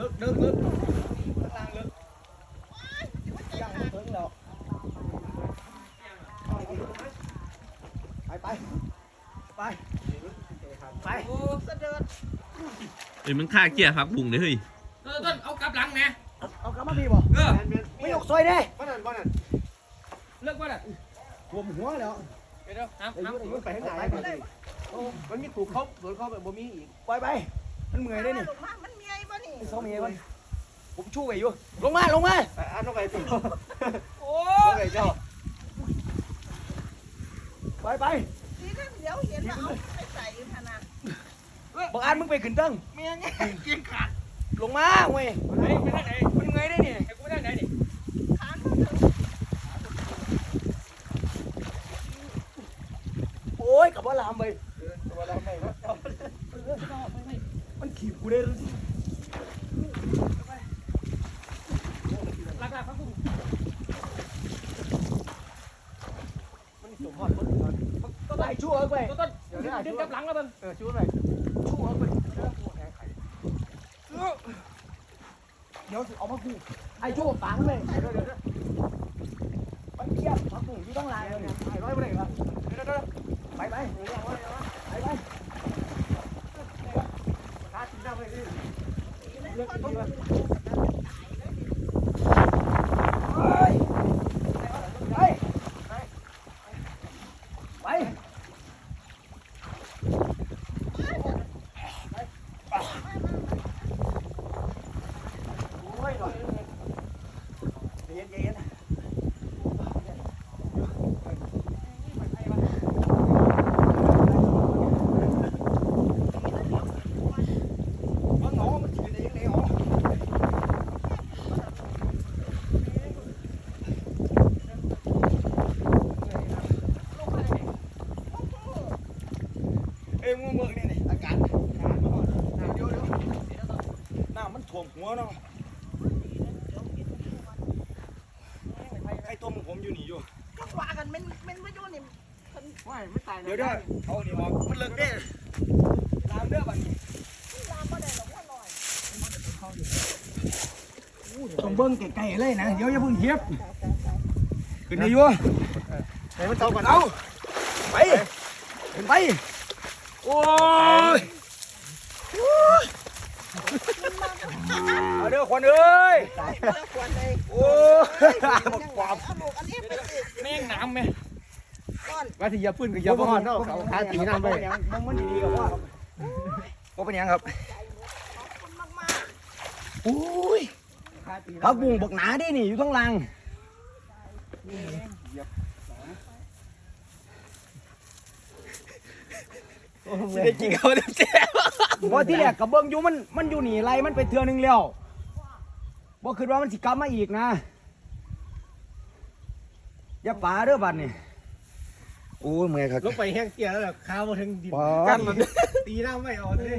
ลึกลึกลึกล่างลึกยังไม่ถึงแล้วไปไปไปไปโอ้สะเดิดเอ้ยมันฆ่าเกียร์พักบุ้งเลยเฮ้ยต้นต้นเอากลับหลังนะเอากลับมาพี่บ่เออไม่ยกซอยเด้บ้านนั้นบ้านนั้นเลิกว่าน่ะรวมหัวแล้วเดี๋ยวเดี๋ยวน้ำไอ้น้ำยุ่งไปข้างไหน มันมีถูกเขาโดนเขาแบบบ่มีอีกไปไป มันเมื่อยได้นี่ลงมามันเมียบ่นี่สองเมียมันผมช่วยอยู่ ลงมา ลงมาอันน้องไก่ตัวโอ้น้องไก่เจ้าไปไปทีนั้นเดี๋ยวเห็นว่าเอาไปใส่ขนาดบอกอันมึงไปขึ้นตั้งเมียไงกินขาดลงมาเว้ยไปไปทางไหนมันเมื่อยได้นี่ไอ้กูไปทางไหนดิขาดมันถึงโอ้ยกับว่าลามไปตัวเราไมันขีบกูได้หลักหลักพักบุ้งมันสมพอดคนก็ไปชั่วไปต้นต้นดึงกลับหลังแล้วเบิ่งเออชั่วไปชั่วไปเดี๋ยวเอามากูไอ้ชั่วปังเลยเดี๋ยวเดี๋ยวไปเทียบมากูที่ต้องลายเลยไอ้ร้อยไปเลยครับไปไปไปไป ขาตีน้ำเลยดิ เลือกดีว่าไปไป โอ้ยหน่อยเย็นเย็นมันหนอมันจืดเองเลยอ๋อเอ้ยมึงเบิ่งนี่นี่อากาศหนาวหนาวเดี๋ยวเดี๋ยวหน้ำมันท่วมหัวเนาะไข่ต้มของผมอยู่นี่อยู่จังหวะกันมันมันไมาอยู่นี่คนไม่ไม่ตายเดี๋ยวเด้อเอานี่ออกมันเลิกเด้ลามเด้อบัดนี้ลามบ่ได้หรอกว่าหน่อยต้องเบิ่งไกลๆเลยนะเดี๋ยวอย่าเพิ่งเทียบขึ้นได้อยู่ไหนมันเตาก่อนเอาไปขึ้นไป โอ้ยเอาเด้อควันเอ้ยตายไปแล้วควรเลยโอ้ยบักปอบเอาลูกอันนี้ไปสิแม่งน้ำไหมก้อนว่าที่อย่าพื้นก็อย่าบ่ฮอดเนาะเขาขาตีน้ำไปมันมันดีๆกับว่าก็เป็นยังครับขอบคุณมากอุ้ยพักบุ้งบักหนาดินี่อยู่ทั้งลัง สิได้กินเขาเจ็บๆบ่ที่แรกกับเบิ่งอยู่มันมันอยู่นี่ไรมันไปเทื่อนึงแล้วบ่คิดว่ามันสิกลับมาอีกนะ อย่าป่าเด้อบัดนี่โอ้ยเมื่อยครับ ลงไปแห้งเตี้ยแล้วข้าวมาถึงดินกัน ตีน้ำไม่ออกเลย